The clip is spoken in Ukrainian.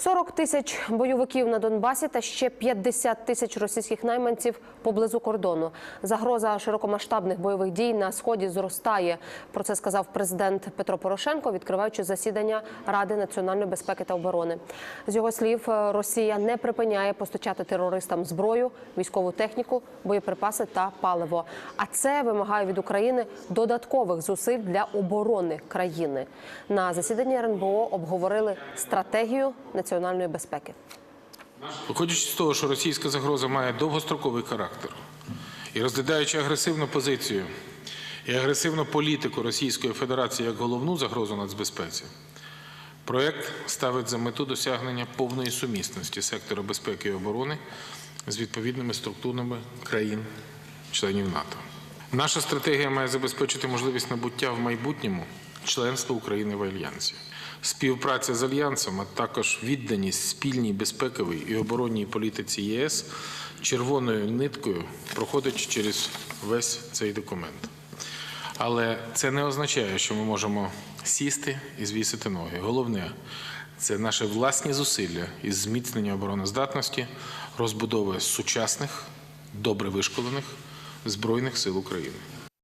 40 тисяч бойовиків на Донбасі та ще 50 тисяч російських найманців поблизу кордону. Загроза широкомасштабних бойових дій на сході зростає. Про це сказав президент Петро Порошенко, відкриваючи засідання Ради національної безпеки та оборони. З його слів, Росія не припиняє постачати терористам зброю, військову техніку, боєприпаси та паливо. А це вимагає від України додаткових зусиль для оборони країни. На засіданні РНБО обговорили стратегію національної безпеки. Виходячи з того, що російська загроза має довгостроковий характер і розглядаючи агресивну позицію і агресивну політику Російської Федерації як головну загрозу нацбезпеці, проект ставить за мету досягнення повної сумісності сектора безпеки і оборони з відповідними структурами країн-членів НАТО. Наша стратегія має забезпечити можливість набуття в майбутньому членства України в альянсі. Співпраця з альянсом, а також відданість спільній безпековій і оборонній політиці ЄС червоною ниткою проходить через весь цей документ. Але це не означає, що ми можемо сісти і звісити ноги. Головне це наші власні зусилля із зміцнення обороноздатності, розбудови сучасних, добре вишколених збройних сил України.